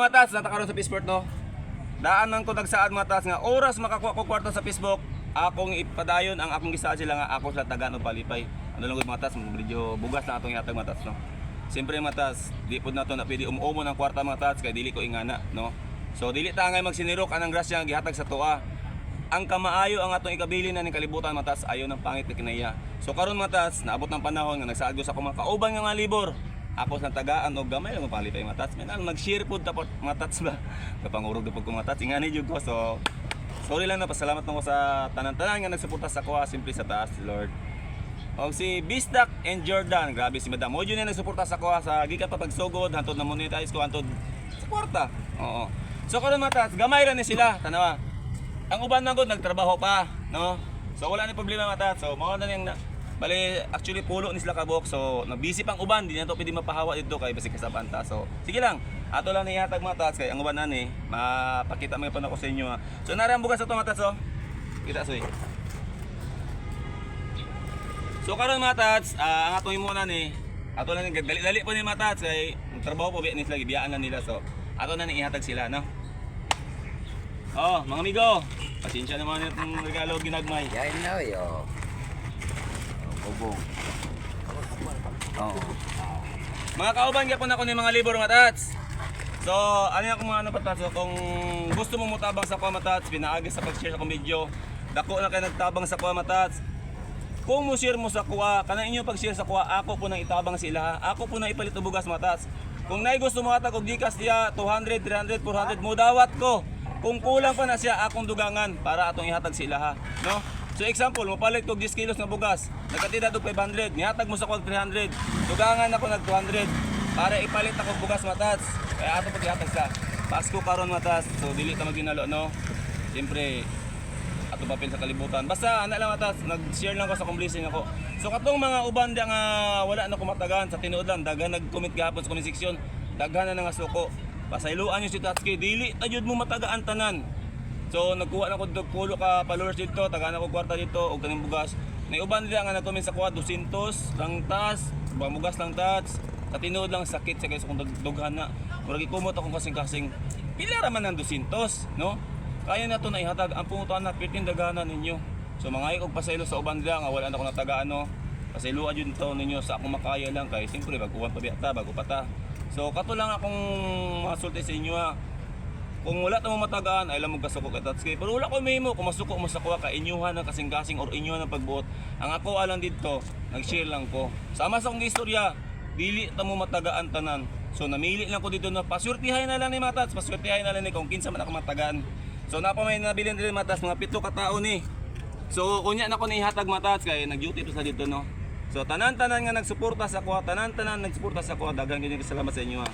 Matas, natakaroon sa Peaceport no. Daanan ko nagsaad matas nga oras makakuha ko kwarta sa Facebook. Akong ipadayon ang akong gisaad sila nga ako sa taga no palipay. Ano lang gud matas, medyo bugas na atong ihatag matas no. Siyempre matas, di pud nato na pwede umumo ng kwarta matas kay dili ko ingana no. So dili ta ngay magsinirok anang grasya nga gihatag sa tuwa. Ang kamaayo ang atong ikabili na ning kalibutan matas ayo ng pangit na kinaya. So karon matas, naabot ng panahon nga nagsaad ko sa akong mga kauban nga mga libor. Ako sa tagaan og gamay lang palipay matats. May nang nag-share pud tapos matats ba. Kapangurog na pud ko matats ingani jud ko. So sorry lang na pasalamat nako sa tanan-tanan nga nagsuporta sa kuha simply sa taas Lord. Og si Bisdak and Jordan, grabe si Madam. Mo na nagsuporta sa kuha sa gikan pa pagsugod hantod na monetize ko hantod suporta. Oo. So karon matats, gamay ra ni sila, tanawa. Ang uban man gud nagtrabaho pa, no? So wala ni problema mata. So mao na niyang na, bali actually pulo ni sila kabok. So nabisi pang uban, di na to pwede mapahawa dito kay basi kasabanta. So sige lang. Ato lang ni hatag mata kay ang uban na ni mapakita mga pa ko sa inyo. ha. So nara ang bugas sa to mata so. Kita soy. So karon mga tats, ah, ang atong imuna ni ato na ni dali-dali po ni mga tats kay trabaho po biya ni sila gibiyaan na nila so ato na ni ihatag sila no. Oh, mga amigo, pasensya naman itong regalo ginagmay. Yain na yo. Bubong. Oo. Mga kauban gyapon ako ni mga libro mga tats. So, ano yung mga ano patats? So, kung gusto mo mutabang sa Kuha Matats, pinaagi sa pag-share sa akong video. Dako na kayo nagtabang sa Kuha Matats. Kung mo share mo sa kuha, kanang inyo pag-share sa kuha, ako po nang itabang sila. Ako po nang ipalit og bugas matas. Kung nay gusto mo hatag og gikas diya 200, 300, 400 mo dawat ko. Kung kulang pa na siya akong dugangan para atong ihatag sila ha, no? So example, mo palit ko 10 kilos na bugas, nagkatida og 500, nihatag mo sa kog 300, dugangan ako nag 200 para ipalit ako bugas matas. Kaya ato pag ihatag sa Pasko karon matas. So dili ta maginalo no. Siyempre, ato papel sa kalibutan. Basta ana lang atas, nag-share lang ko sa kong blessing ako. So katong mga uban nga wala na kumatagan sa tinuod lang, daghan nag-comment gahapon sa comment section, daghan na nga suko. Pasayloan yung si Tatsuki, dili jud mo matagaan tanan. So nagkuha na ko og pulo ka followers dito, tagaan ako kwarta dito og kaning bugas. May uban nila nga nag-comment sa kuha 200 lang tas, bugas lang tas. Katinood lang sakit sa kaysa kung dughan na. Murag ikumot akong kasing-kasing. Pila ra man ang 200, no? Kaya na to na ihatag ang pungutan na pitin daganan ninyo. So mga og pasaylo sa uban nila nga wala na ko natagaan no. Pasayloan jud to ninyo sa akong makaya lang kay siyempre baguhan pa biya bago pa ta. So kato lang akong masulti sa inyo ha. Kung wala ta mo matagaan, ay lang mo kasuko kay Tatsuki. Pero wala ko memo, kung masuko mo sa kuha ka inyuhan ng kasing-kasing or inyuhan ng pagbuot. Ang ako alang dito, nag-share lang ko. Sama sa akong istorya, dili ta mo matagaan tanan. So namili lang ko dito na paswertihay na lang ni Matats, paswertihay na lang ni kung kinsa man ako matagaan. So napa may nabilin din Matats, mga pito ka tao ni. So kunya na ko ni ihatag Matats kay nag-duty to sa dito no. So tanan-tanan nga nagsuporta sa kuha, tanan-tanan nagsuporta sa kuha, daghang gyud salamat sa inyo ha.